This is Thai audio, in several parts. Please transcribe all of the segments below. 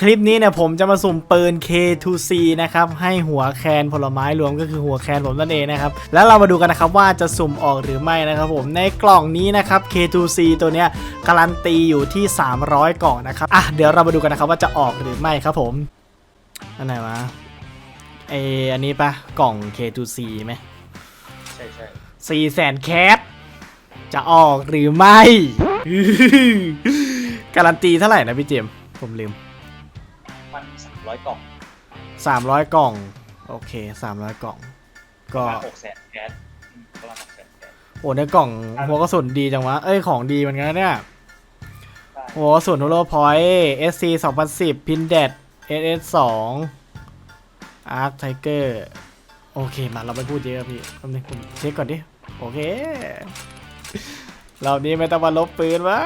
คลิปนี้เนี่ยผมจะมาสุ่มปืน K2C นะครับให้หัวแคนผลไม้รวมก็คือหัวแคนผมนั่นเองนะครับแล้วเรามาดูกันนะครับว่าจะสุ่มออกหรือไม่นะครับผมในกล่องนี้นะครับ K2C ตัวเนี้ยการันตีอยู่ที่ 300 กล่องนะครับอะเดี๋ยวเรามาดูกันนะครับว่าจะออกหรือไม่ครับผมอันไหนวะไออันนี้ปะกล่อง K2C ไหมใช่ใช่สี่แสนแคทจะออกหรือไม่ การันตีเท่าไหร่นะพี่เจมส์ผมลืม มันสามร้อยกล่อง300กล่องโอเค300กล่องก็ประมาณหกแสนแก๊สอืมประมาณหกแสนแก๊สโอ้ในกล่องหัวกระสุนดีจังวะ เอ้ย ของดีเหมือนกันนะเนี่ยใช่หัวกระสุนโฮโลพอยต์ SC 2010 พินเด็ด SS 2 Arc Tiger โอเค มาเราไปพูดเยอะพี่คำนึงผมเช็คก่อนดิ โอเค เรานี้ไม่ต้องมาลบปืนวะ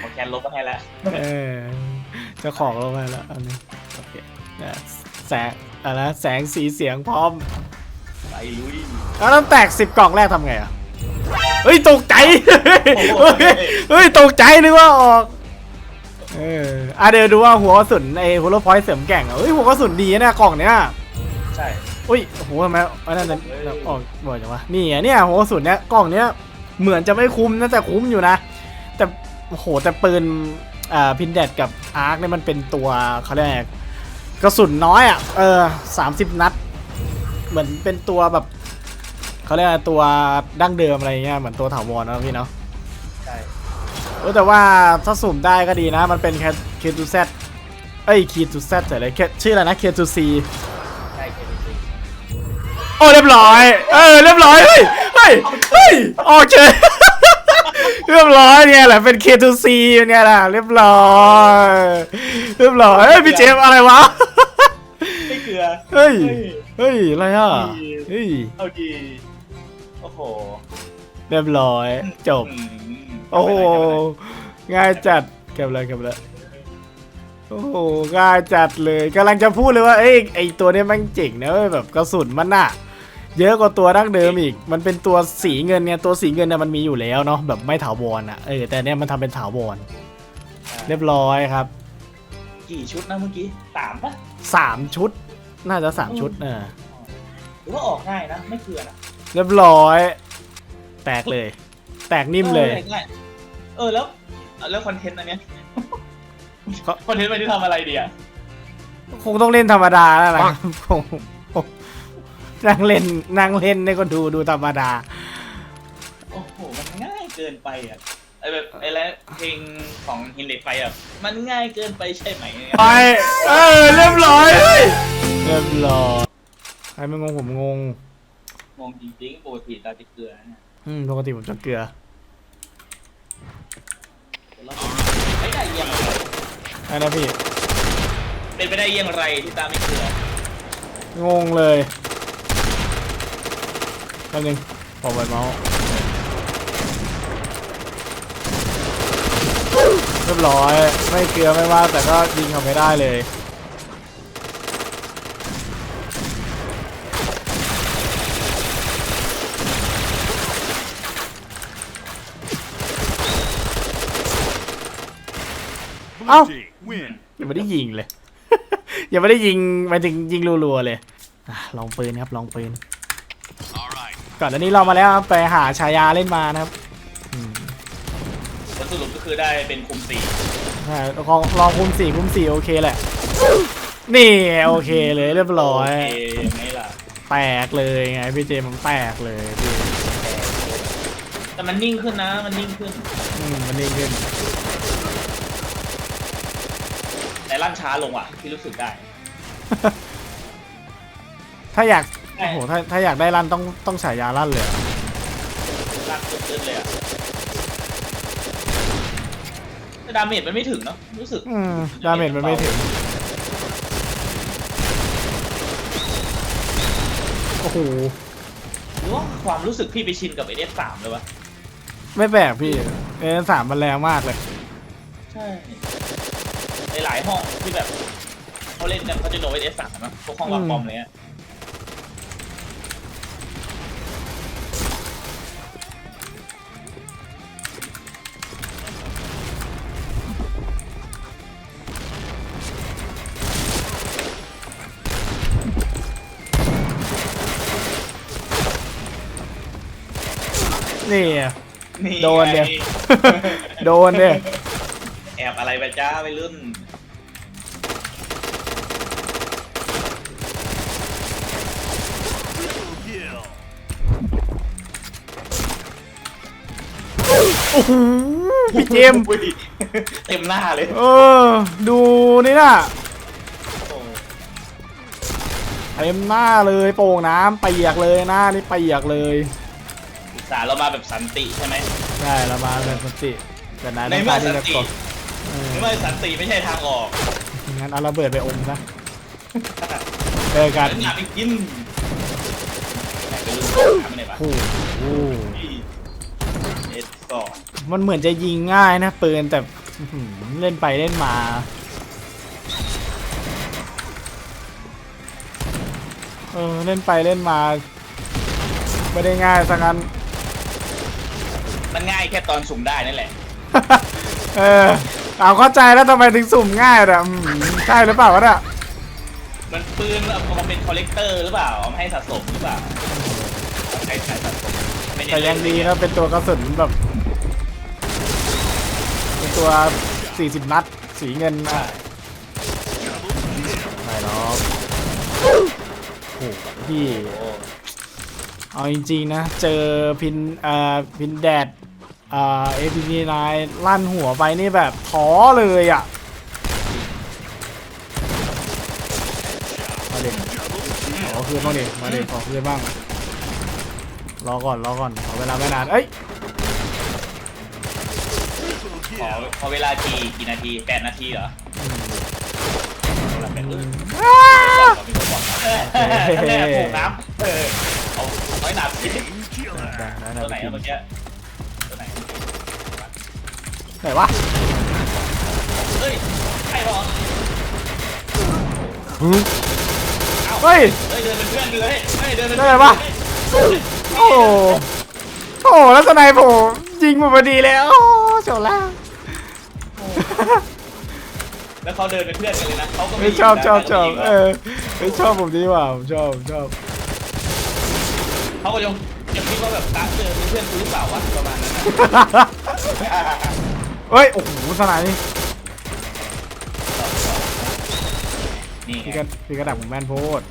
หมดแคนลบมาให้แล้ว เออ เจะของลงไปแล้วอันนี้โอเคเนี่ยแสงอะไรนะแสงสีเสียงพร้อมไปลุยแล้วต้องแตกสิบกล่องแรกทำไงอะเฮ้ยตกใจโอ้โหเฮ้ยเฮ้ยตกใจนึกว่าออกเอออะเดี๋ยวดูว่าหัวกระสุนไอ้หัวโลพอยต์เสริมแก่งอะเฮ้ยหัวกระสุนดีนะเนี่ยกล่องเนี้ยใช่อุ้ยโอ้โหทำไมอันนั้นจะเฮ้ยออกบ่อยจังวะนี่อะเนี่ยหัวกระสุนเนี้ยกล่องเนี้ยเหมือนจะไม่คุ้มนะแต่คุ้มอยู่นะ แต่โอ้โหแต่ปืนอ่า พินเดดกับอาร์คเนี่ยมันเป็นตัวเขาเรียกไงกระสุนน้อยอะเออสามสิบนัด เหมือนเป็นตัวแบบเขาเรียกอะไรตัวดั้งเดิมอะไรเงี้ยเหมือนตัวถาวรนะพี่เนาะใช่เออแต่ว่าถ้าสุ่มได้ก็ดีนะ มันเป็นแค่เคทูเซเอ้ยคีทูเซแต่อะไรแค่ชื่ออะไรนะเคทูซีใช่เคดูสิโอ้เรียบร้อย เออเรียบร้อย เฮ้ย เฮ้ย เฮ้ยออกเฉย เรียบร้อยเนี่ยแหละเป็น K2C เนี่ยแหละเรียบร้อยเรียบร้อยเฮ้ยพี่เจมส์อะไรวะไม่เกลือเฮ้ยเฮ้ยอะไรอะเฮ้ยเอาดีโอ้โหเรียบร้อยจบอืมโอ้โหไม่เป็นไรง่ายจัดเก็บเลยเก็บเลยโอ้โหง่ายจัดเลยกำลังจะพูดเลยว่าเอ้ยไอตัวเนี้ยมันเจ๋งนะเว้ยแบบกระสุนมันน่ะ เยอะกว่าตัวดั้งเดิมอีก มันเป็นตัวสีเงินเนี่ยตัวสีเงินเนี่ยมันมีอยู่แล้วเนาะแบบไม่ถาวรอะเออแต่เนี้ยมันทำเป็นถาวรเรียบร้อยครับ กี่ชุดนะเมื่อกี้สามปะสามชุด น่าจะสามชุดเออหรือว่าออกง่ายนะไม่เกลือนะเรียบร้อย แตกเลย แตกนิ่มเลยออง่ายเออแล้วแล้วคอนเทนต์อันเนี้ยเขาคอนเทนต์มันจะทำอะไรดีอะคงต้องเล่นธรรมดาแล้วนะคงคง นั่งเล่นนั่งเล่นในก็ดูดูธรรมดา โอ้โห มันง่ายเกินไปอะไอแบบไอแล้วเพลงของฮินเด็กไฟอะ มันง่ายเกินไปใช่ไหมไปเออเรียบร้อยเฮ้ยเรียบร้อยใครไม่งงผมงงมองจริงๆปกติตาจะเกลือเนี่ยอืมปกติผมจะเกลือเดี๋ยวเราไม่ได้เยี่ยงไรไอ้นะพี่เป็นไปได้เยี่ยงไรที่ตาไม่เกลืองงเลย แป๊บนึงขอเปิดเมาส์เรียบร้อย ไม่เกลือไม่ว่าแต่ก็ยิงเขาไม่ได้เลยเอ้า win. ยังไม่ได้ยิงเลย ยังไม่ได้ยิงหมายถึงยิงรัวๆเลยอะลองปืนครับลองปืน All right. ก่อนอันนี้เรามาแล้วครับไปหาฉายาเล่นมานะครับอืมผลสรุปก็คือได้เป็นคุมสี่ใช่ลองลองคุมสี่คุมสี่โอเคแหละ นี่โอเคเลยเรียบร้อย โอเคยังไงล่ะแตกเลยไงพี่เจมันแตกเลยพี่แต่มันนิ่งขึ้นนะ มันนิ่งขึ้น อืมมันนิ่งขึ้นแต่ลั่นช้าลงอะที่รู้สึกได้ ถ้าอยากใช่ โอ้โหถ้าถ้าอยากได้ลั่นต้องต้องฉายาลั่นเลยอะลั่นตื้นๆเลยอะแต่ดาเมจมันไม่ถึงเนาะรู้สึกอืมดาเมจมันไม่ถึงโอ้โหหรือว่าความรู้สึกพี่ไปชินกับไอเดสสามเลยวะไม่แปลกพี่เอสามมันแรงมากเลย ใช่ในหลายห้องที่แบบเขาเล่นกันเขาจะโดนไอเดสสามนะพวกห้องวางบอมอะไรเงี้ย นี่นี่โดนเนี่ยไงโดนเนี่ยแอบอะไรไปจ้าไปรุ่นโอ้โหพี่เจมส์อุ้ยเต็มหน้าเลยเออ ดูนี่น่ะโอ้เต็มหน้าเลยโป่งน้ำเปียกเลยหน้านี่เปียกเลยอุต ส่าห์เรามาแบบสันติใช่ไหมใช่เรามาเป็นสติแต่นายในต้องเมื่กาอรที่สันจะติกดเออในเมื่อสันติไม่ใช่ทางออกงั้นเอาระเบิดไปอมซะเจอกันแล้วอยากไปกินไหนไปรุ่นทำไม่ได้ปะโอ้โหเอสสองมันเหมือนจะยิงง่ายนะปืนแต่อื้อหือเล่นไปเล่นมาเออเล่นไปเล่นมา ไม่ได้ง่ายสักงั้น มันง่ายแค่ตอนสุ่มได้นั่นแหละ เออเอาเข้าใจแล้วทำไมถึงสุ่มง่ายอะอืมใช่หรือเปล่าวะเนี่ยมันปืนเอามาเป็นคอลเลกเตอร์หรือเปล่า เอามาให้สะสมหรือเปล่าเอาใช้สายสะสมไม่ได้แต่ยังดีนะเป็นตัวกระสุนแบบเป็นตัว 40 นัด สีเงินนะไม่หรอกโอ้โหพี่โอ้ เอาจริงๆนะ เจอพินเอ่อพินแดดเอ่อเอพีนายลั่นหัวไปนี่แบบท้อเลยอะมาเด็กขอคืนบ้างดิมาเด็กขอคืนบ้างรอก่อนรอก่อนขอเวลาไม่นานเอ้ยขอขอเวลากี่กี่นาทีแปดนาทีเหรอเวลาเป็นเอออ้าบอกมีคนบอกเออแน่ๆผูกน้ำเออ เอาเอาไว้หนาสิได้ได้ได้ตัวไหนไปกิอะนเมื่อกี้ตัวไหนไหนวะเฮ้ยใครหรอหึเอ้าเฮ้ยเฮ้ยเดินเป็นเพื่อนเลยเฮ้ยเดินเป็นได้เพื่อนปะเฮ้ยโอ้โหโอ้โหแล้วสไนป์ผมยิงมาพอดีเลยโอ้โฉล่าแล้วเขาเดินเป็นเพื่อนกันเลยนะเขาก็ไม่ชอบชอบชอบเออไม่ชอบผมดีกว่าผมชอบผมชอบ เขาก็ยังยังคิดว่าแบบตาเจอเป็นเพื่อนกูหรือเปล่าวะประมาณนั้นนะเฮ้ย โอ้โหสไนป์นี่ไงพี่กระพี่กระดักผมแม่นโพด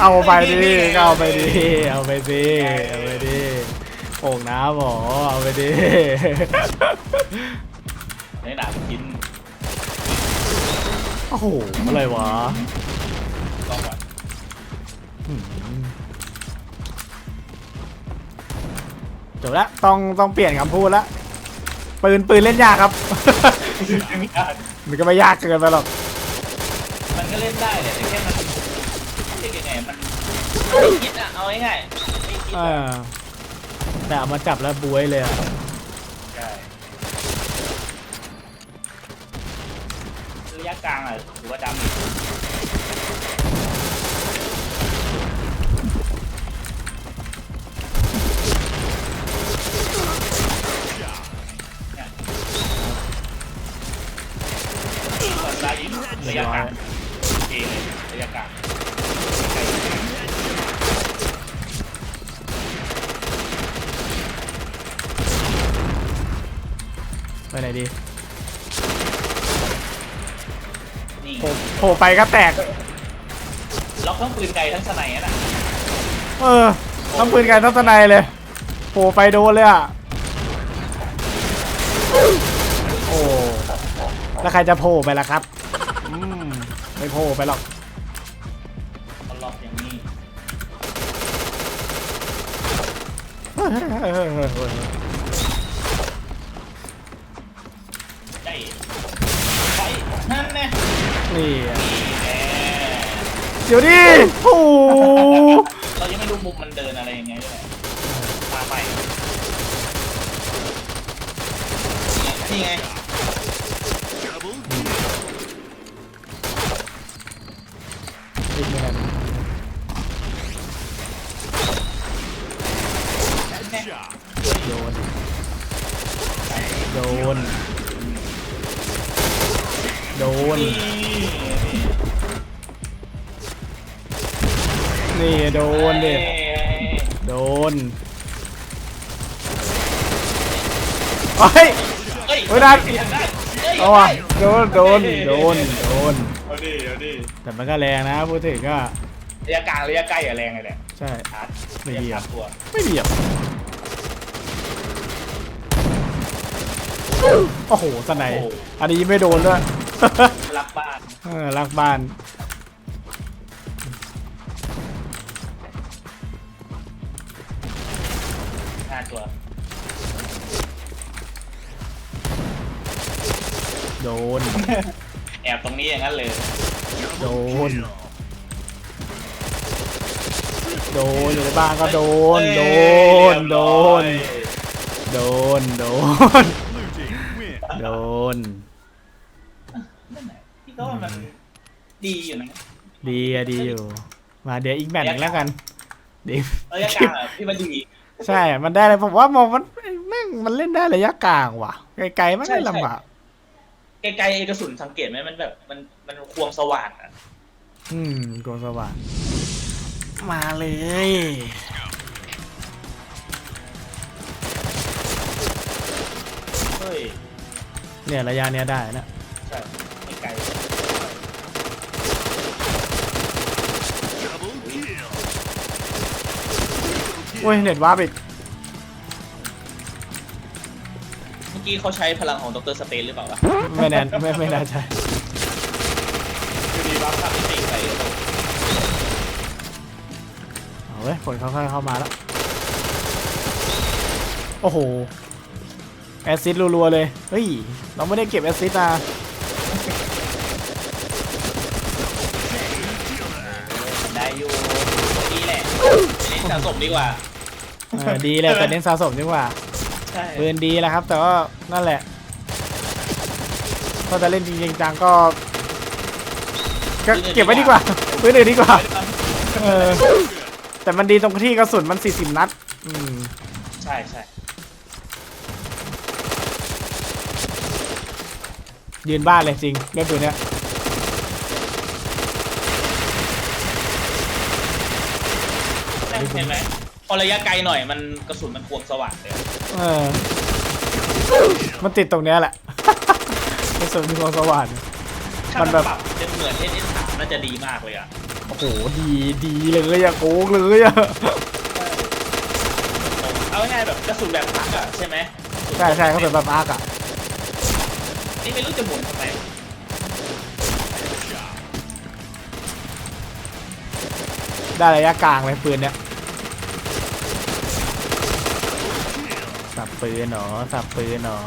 เอาไปดินี่ไงก็เอาไปดิเอาไปดิเอาไปดิโป่งน้ำหมอเอาไปดิไม่ด่ากินโอ้โหอะไรวะกล้องก่อนหืมจบละต้องต้องเปลี่ยนคำพูดละปืนปืนเล่นยากครับ มันก็ไม่ยากเกินไปหรอกมันก็เล่นได้แหละแต่แค่มันเรียกยังไง มันไม่คิดอะ เอาง่ายๆไม่คิดเออะแต่เอามาจับแล้วบวยเลยอะใช่ระยะกลางอะถือว่าดำอีกเนี่ยก่อนซ้ายยิงระยะกลางโอเคเลยระยะกลาง ไปไหนดีนี่โผล่โผล่ไปก็แตก ล็อกทั้งปืนไกลทั้งสไนด์น่ะเออต้องปืนไกลต้องตะไนเลยโผล่ไปโดนเลยอะ โอ้แล้วใครจะโผล่ไปล่ะครับอืมไม่โผล่ไปหรอกเขาล็อกอย่างนี้ เฮ้ยเฮ้ยเฮ้ยเฮ้ยเฮ้ย ได้ไปนั่น แน่นี่อะนี่แน่เดี๋ยวดิโอ้โหเรายังไม่รู้มุมมันเดินอะไรยังไงด้วยตามไปนี่ไงอีกหนึ่งอันแน่โยนน โดน นี่นี่โดนดิ โดนเฮ้ย เฮ้ยเฮ้ยได้เฮ้ยได้เฮ้ยเอาว่ะโดน โดน โดน โดน เอาดิเอาดิแต่มันก็แรงนะพูดถึงก็ระยะกลางระยะใกล้อะแรงเลยแหละใช่ ชาร์จไม่ดีอะระยะสามตัวไม่เบียบโอ้โหสไนด์อันนี้ไม่โดนด้วย รักบ้านเออรักบ้าน ห้าตัวโดน แอบตรงนี้อย่างนั้นเลยโดน โดนอยู่ในบ้านก็โดน โดน โดน โดน โดน โดน นั่นแหละพี่ก็ว่ามันดีอยู่นะดีอะดีอยู่ มาเดี๋ยวอีกแมตช์หนึ่งแล้วกันเดี๋ยว ระยะกลางอะพี่ว่าดี ใช่อะมันได้เลยผมว่ามองมันแม่งมันเล่นได้ระยะกลางว่ะ ไกลๆมันใช่เล่นใช่ลำบากไกลๆกระสุนสังเกตไหมมันแบบมันมันควงสว่างอะอืมโกสว่างมาเลย เฮ้ยเนี่ยระยะเนี้ยได้นะ ใช่ไม่ไกล โอ้ยเน็ตวาร์ปอีกเมื่อกี้เขาใช้พลังของดรสเตนหรือเปล่าวะไม่แน่ไม่ไม่น่าใช่คือดีบัฟทำให้ตีไปเอาเว้ยคนค่อยๆเข้ามาแล้ว โอ้โห แอซซิดรัวๆเลย เฮ้ย เราไม่ได้เก็บแอซซิดนะได้อยู่ดีแหละเน้นสะสมดีกว่า เออดีเลยแต่เน้นสะสมดีกว่าใช่ปืนดีแล้วครับ แต่ว่านั่นแหละถ้าจะเล่นจริงๆจังก็ก็เก็บไว้ดีกว่าปืนอื่นดีกว่าเออแต่มันดีตรงที่กระสุนมัน 40 นัด อืมใช่ใช่ยืนบ้านเลยจริงเล่นปืนเนี้ยเห็นไหม พอระยะไกลหน่อยมันกระสุนมันควงสว่างเลยเออ มันติดตรงเนี้ยแหละ กระสุนมีความสว่าง ถ้ามัมันนแบบ ปรับจะเหมือนเอสสามน่าจะดีมากเลยอะโอ้โหดีดีเลยอะโกงเลยอะเอาง่ายๆแบบกระสุนแบบพักอะใช่ไหมใช่ใช่เขาเป็นแบบอาร์กอะนี่ไม่รู้จะหมุนทำไมได้ระยะกลางเลยปืนเนี้ยสับ ปืนเหรอสับปืนเหรอ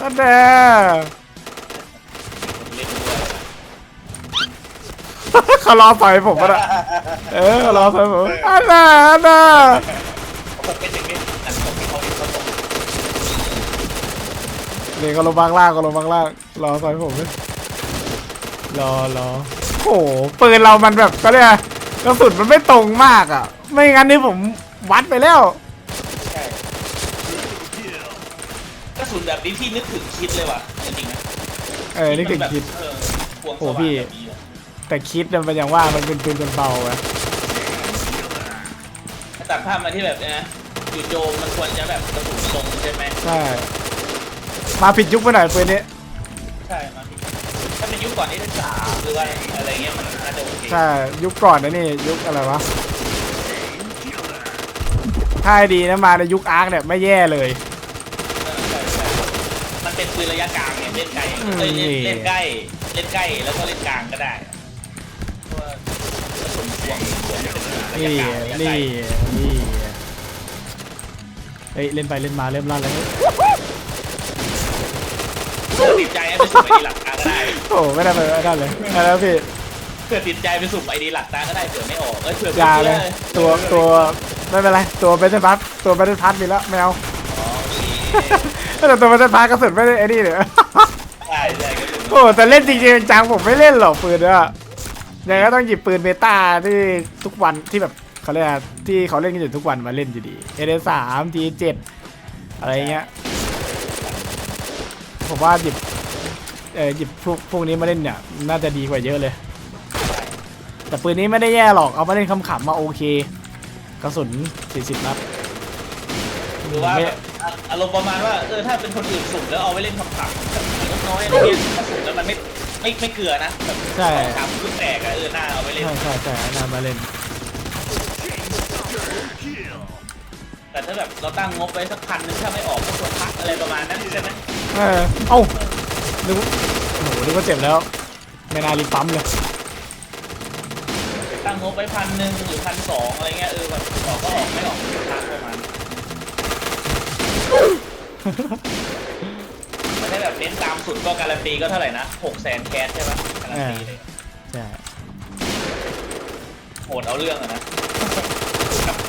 นั่นแหละเล่นด้วยเขารอต่อยผมปะน่ะเออเขารอต่อยผมอันน่ะอันน่ะผมเป็นอย่างนี้อันผมมีเขาเองเขาส่งนี่ก็ลงบางล่างก็ลงบางล่างรอต่อยผมเลยรอรอโอ้โหปืนเรามันแบบก็เรีย กอะไรกระสุนมันไม่ตรงมากอะ ไม่งั้นนี่ผมวัดไปแล้ว ใช่กระสุนแบบนี้ที่นึกถึงคิดเลยว่ะจริงๆนะเออ นี่คือคิด เออควงสโอ้ว่างพี่แบบนี้อะแต่คิดเนี่ยมันอย่างว่ามันเป็นปืนกันเบาไงตัดภาพมาที่แบบเนี้ยนะจู่โจมมันควรจะแบบกระสุนตรงใช่ไหมใช่ มาผิดยุคไปหน่อยปืนนี้ ใช่มา ถ้าเป็นยุคก่อนนี่ได้สามหรือว่าอะไรเงี้ยมันน่าจะโอเคใช่ยุคก่อนนะนี่ยุคอะไรวะถ้าให้ดีนะมาในยุคอาร์คเนี่ยไม่แย่เลยเออใช่ใช่มันเป็นปืนระยะกลางเนี่ยเล่นไกลอืมเอ้ยเล่นนี่เล่นใกล้เล่นใกล้แล้วก็เล่นกลางก็ได้เพราะว่ากระสุนควงควงเป็นระยะนี่กลางระยะไกลนี่นี่เฮ้ยเล่นไปเล่นมาเริ่มลั่นแล้วเผื่อ ติดใจให้ไปสุ่มไอดีหลักตาก็ได้โอ้ไม่ได้เลยไม่ได้เลยไม่ได้แล้วพี่เผื่อติดใจไปสุ่มไอดีหลักตาก็ได้เผื่อไม่ออกเอ้ยเผื่ออย่าไม่เลยชื่อตัวตัวไม่เป็นไรตัวเบสเซนพัทตัวเบสเซนพัทมีแล้วแมวอ๋อโอเคแต่ตัวเบสเซนพัทกระสุนไม่ได้ไอ้นี่เลยใช่ใช่ก็คือโอ้แต่เล่นจริงๆจังผมไม่เล่นหรอกปืนเนี่ยยังไงก็ต้องหยิบปืนเมตาที่ทุกวันที่แบบเขาเรียกอะไรที่เขาเล่นกันอยู่ทุกวันมาเล่นอยู่ดีเอเดสามทีเจ็ดอะไรเงี้ย ผมว่าหยิบเออหยิบพวกพวกนี้มาเล่นเนี่ยน่าจะดีกว่าเยอะเลย แต่ปืนนี้ไม่ได้แย่หรอกเอามาเล่นขำๆมาโอเค กระสุน 40 นัด หรือว่าไม่แบบอะอารมณ์ประมาณว่าเออถ้าเป็นคนอื่นสุ่มแล้วเอาไปเล่นคำขับนกน้อยอะไรเงี้ยถ้าสุ่มแล้วมันไม่ไม่ไม่เกลือนะแบบใช่ สองสามลูกแตกอะเออน่าเอาไปเล่นใช่ใช่ใช่น่ามาเล่น แต่ถ้าแบบเราตั้งงบไว้สักพันนึงถ้าไม่ออกก็ควรพักอะไรประมาณนั้นใช่ไหมเออเอ้านึกว่าโอ้โหนึกว่าเจ็บแล้ว ไม่น่ารีบปั๊มเลย ตั้งงบไว้พันหนึ่งหรือพันสองอะไรเงี้ยเออแบบออกก็ออกไม่ออกก็พักประมาณนั้นแต่ถ้าแบบเน้นตามสุดก็การันตีก็เท่าไหร่นะหกแสนแคสใช่ปะการันตีเลยใช่ โหดเอาเรื่องอะนะกับ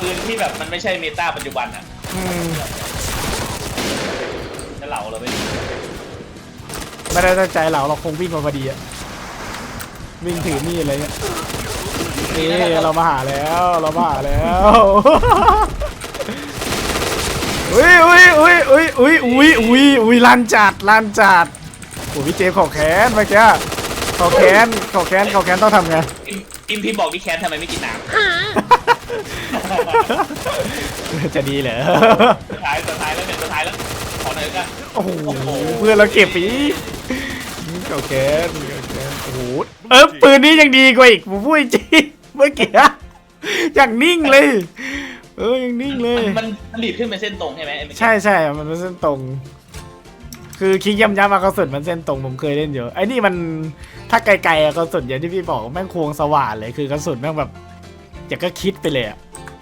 ปืนที่แบบมันไม่ใช่เมตาปัจจุบันอะอืมจะเหล่าเราไปไม่ได้ตั้งใจเราเราคงวิ่งมาพอดีอะวิ่งถือมีดอะไรเงี้ยนี่เรามาหาแล้วเรามาหาแล้วอุ้ยอุ้ยอุ้ยอุ้ยอุ้ยอุ้ยอุ้ยอุ้ยลันจัดลันจัดโอ้พี่เจมส์ขอแขนเมื่อกี้ขอแขนขอแขนขอแขนต้องทำไงพิมพิมพ์พิมพ์บอกพี่แคททำไมไม่กินน้ จะดีเหรอำสุดท้ายสุดท้ายแล้วเนี่ยสุดท้ายแล้วขอหน่อยแล้วกันโอ้โหเพื่อนเราเก็บปีขอแขนขอแขนโอ้โหเออปืนนี้ยังดีกว่าอีกผมพูดจริงเมื่อกี้อย่างนิ่งเลย เออยังนิ่งเลย มันมันมันดีดขึ้นเป็นเส้นตรงใช่ไหมไอ้เมื่อกี้ใช่ใช่มันเป็นเส้นตรง คือคลิกย้ำๆมากระสุนมันเส้นตรงผมเคยเล่นอยู่ไอ้นี่มันถ้าไกลๆอะกระสุนอย่างที่พี่บอกแม่งควงสว่านเลยคือกระสุนแม่งแบบอยากก็คิดไปเลยอะ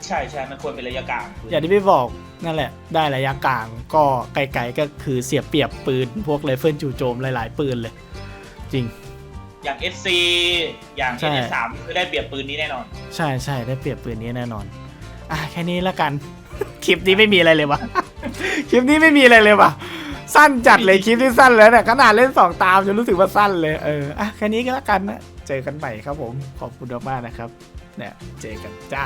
ใช่ใช่มันควรเป็นระยะกลางอย่างที่พี่บอกนั่นแหละ ได้ระยะกลางก็ไกลๆก็คือเสียเปรียบปืน พวกไรเฟิลจู่โจมหลาย ๆ ปืนเลย จริง อย่าง SC อย่างใช่ NS3 คือได้เปรียบปืนนี้แน่นอน ใช่ใช่ได้เปรียบปืนนี้แน่นอน อะแค่นี้ละกัน คลิปนี้ไม่มีอะไรเลยวะคลิปนี้ไม่มีอะไรเลยวะสั้นจัดเลยคลิปที่สั้นแล้วเนี่ยขนาดเล่นสองตามจนรู้สึกว่าสั้นเลยเอออะแค่นี้ก็แล้วกันนะเจอกันใหม่ครับผมขอบคุณมากๆนะครับ เนี่ยเจอกันจ้า